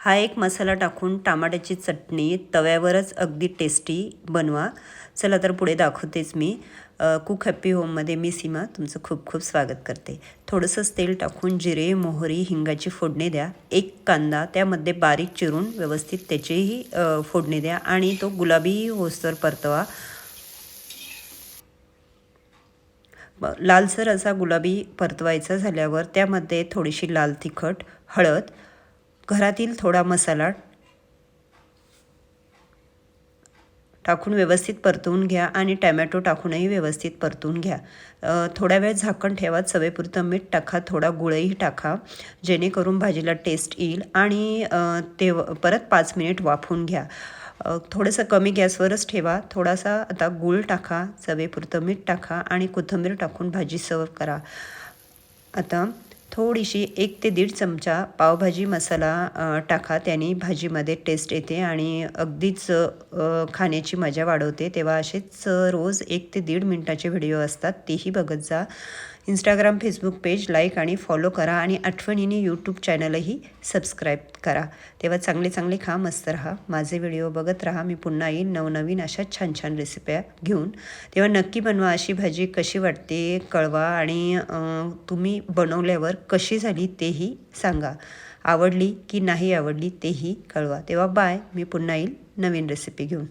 हा एक मसाला टाकून टमाट्याची चटणी तव्यावरच अगदी टेस्टी बनवा. चला तर पुढे दाखवतेच मी. कुक हॅप्पी होममध्ये मी सीमा तुमचं खूप खूप स्वागत करते. थोडंसंच तेल टाकून जिरे मोहरी हिंगाची फोडणी द्या. एक कांदा त्यामध्ये बारीक चिरून व्यवस्थित त्याचीही फोडणी द्या आणि तो गुलाबी होस्तर परतवा. लालसर असा गुलाबी परतवायचा झाल्यावर त्यामध्ये थोडीशी लाल तिखट हळद घरातील थोडा मसाला टाकून व्यवस्थित परतवून घ्या आणि टॅमॅटो टाकूनही व्यवस्थित परतवून घ्या. थोड्या थोडा वेळ झाकण ठेवा चवेपुरतं मीठ टाका थोडा गुळही टाका जेणेकरून भाजीला टेस्ट येईल आणि ते परत पाच मिनिट वाफून घ्या. थोडंसं कमी गॅसवरच ठेवा थोडासा आता गूळ टाका चवेपुरतं मीठ टाका आणि कोथिंबीर टाकून भाजी सर्व करा. आता थोडीशी एक ते दीड चमचा पावभाजी मसाला टाका. त्याने भाजीमध्ये टेस्ट येते आणि अगदीच खाण्याची मजा वाढवते. तेव्हा असेच रोज एक ते दीड मिनटाचे व्हिडिओ असतात. तेही बघत जा. इंस्टाग्राम फेसबुक पेज लाईक आणि फॉलो करा आणि आठवणीने यूट्यूब चॅनलही सबस्क्राईब करा. तेव्हा चांगले चांगले खा मस्त राहा. माझे व्हिडिओ बघत राहा. मी पुन्हा येईन नवनवीन अशा छान छान रेसिप्या घेऊन. तेव्हा नक्की बनवा अशी भाजी. कशी वाटते कळवा आणि तुम्ही बनवल्यावर कशी झाली तेही सांगा. आवडली की नाही आवडली तेही कळवा. तेव्हा बाय मी पुन्हा येईल नवीन रेसिपी घेऊन.